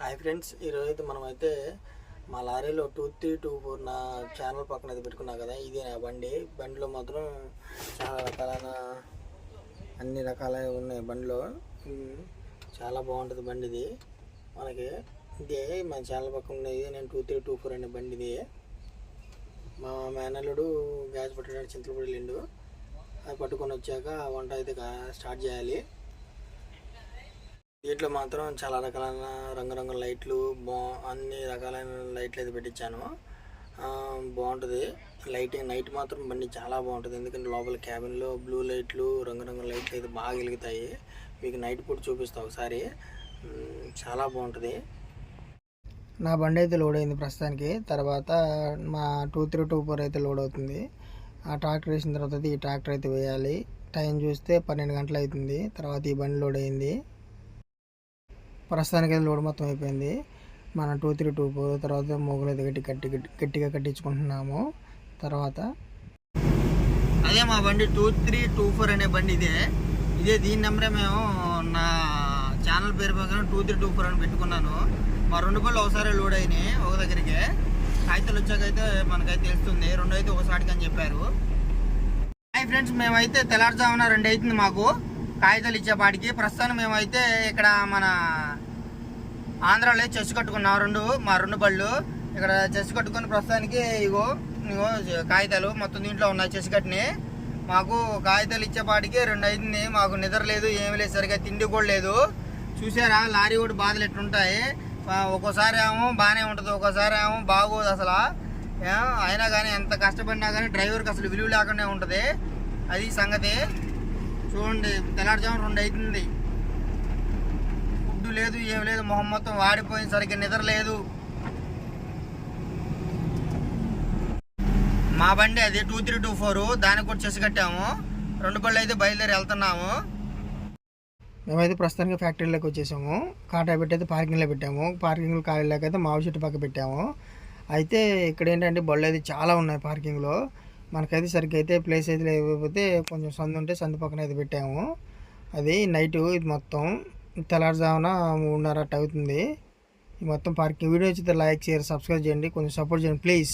Hi friends ఈరోజు అయితే మనమైతే మా లారీలో టూ త్రీ టూ ఫోర్ నా ఛానల్ పక్కన అయితే పెట్టుకున్నా కదా ఇది నా బండి. బండిలో మాత్రం చాలా రకాలైన అన్ని రకాల ఉన్నాయి బండిలో. చాలా బాగుంటుంది బండి ఇది మనకి ఇదే మా ఛానల్ పక్కన ఉన్నది నేను టూ త్రీ టూ ఫోర్ అనే బండి ఇది మా మేనల్లుడు గ్యాస్ పట్టడానికి చింతలపూడి వెళ్ళిండు అది పట్టుకొని వచ్చాక వంట అయితే స్టార్ట్ చేయాలి. దీంట్లో మాత్రం చాలా రకాలైన రంగురంగుల లైట్లు బా అన్ని రకాలైన లైట్లు అయితే పెట్టించాను. బాగుంటుంది. లైటింగ్ నైట్ మాత్రం బండి చాలా బాగుంటుంది. ఎందుకంటే లోపల క్యాబిన్లో బ్లూ లైట్లు రంగురంగుల లైట్లు అయితే బాగా వెలుగుతాయి. మీకు నైట్ పూట చూపిస్తా ఒకసారి. చాలా బాగుంటుంది. నా బండి అయితే లోడ్ అయింది ప్రస్తుతానికి. తర్వాత మా టూ త్రీ టూ ఫోర్ అయితే లోడ్ అవుతుంది. ఆ ట్రాక్టర్ వేసిన తర్వాత ఈ ట్రాక్టర్ అయితే వేయాలి. టైం చూస్తే పన్నెండు గంటలు అవుతుంది. తర్వాత ఈ బండి లోడ్ అయింది. ప్రస్తుతానికి అయితే లోడ్ మొత్తం అయిపోయింది. మన టూ త్రీ టూ ఫోర్ తర్వాత మోగులు అయితే గట్టి గట్టిగా కట్టించుకుంటున్నాము. తర్వాత అదే మా బండి టూ త్రీ టూ ఫోర్ అనే బండి ఇదే. ఇదే దీని నెంబరే మేము నా ఛానల్ పేరు ప్రకారం టూ త్రీ టూ ఫోర్ అని పెట్టుకున్నాను. మా రెండు పళ్ళు ఒకసారి లోడ్ అయినాయి ఒక దగ్గరికి. కాగితాలు వచ్చాకైతే మనకైతే తెలుస్తుంది. రెండు అయితే ఒకసారికి అని చెప్పారు. హాయ్ ఫ్రెండ్స్ మేమైతే తెల్లారుజామున రెండు అవుతుంది మాకు. కాగితాలు ఇచ్చేపాటికి ప్రస్తుతం మేమైతే ఇక్కడ మన ఆంధ్రాలో చెస్ కట్టుకున్నాం. రెండు మా రెండు బళ్ళు ఇక్కడ చెస్ కట్టుకుని ప్రస్తుతానికి ఇగో ఇగో కాగితాలు మొత్తం దీంట్లో ఉన్నాయి చెస్ కట్టిని. మాకు కాగితాలు ఇచ్చేపాటికి రెండు అవుతుంది మాకు నిద్ర లేదు ఏమి లేదు సరిగా తిండి కూడా లేదు. చూసారా లారీ కూడా బాధలు ఎట్లుంటాయి. ఒక్కోసారి ఏమో బాగానే ఉంటుంది ఒక్కోసారి ఏమో బాగోదు అసలు. అయినా కానీ ఎంత కష్టపడినా కానీ డ్రైవర్కి అసలు విలువ లేకుండా ఉంటుంది. అది సంగతి. చూడండి తెల్లారుజాము రెండు అవుతుంది ఫుడ్ లేదు ఏం లేదు మొహం మొత్తం వాడిపోయింది సరిగ్గా నిద్ర లేదు. మా బండి అది టూ త్రీ టూ ఫోర్ దానికి కూడా చేసి కట్టాము. రెండు బళ్ళు అయితే బయలుదేరి వెళ్తున్నాము. మేమైతే ప్రస్తుతానికి ఫ్యాక్టరీలోకి వచ్చేసాము. కాటా పెట్టి అయితే పార్కింగ్లో పెట్టాము. పార్కింగ్లో ఖాళీ అయితే మావి చెట్టు పక్క పెట్టాము. అయితే ఇక్కడ ఏంటంటే బళ్ళు అయితే చాలా ఉన్నాయి పార్కింగ్లో. మనకైతే సరిగ్గా అయితే ప్లేస్ అయితే లేకపోతే కొంచెం సందు ఉంటే సందు పక్కన అయితే పెట్టాము. అది నైట్ ఇది మొత్తం తెల్లారుజామున మూడున్నర అట్ట అవుతుంది. ఈ మొత్తం పార్కింగ్ వీడియో వచ్చితే లైక్ షేర్ సబ్స్క్రైబ్ చేయండి. కొంచెం సపోర్ట్ చేయండి ప్లీజ్.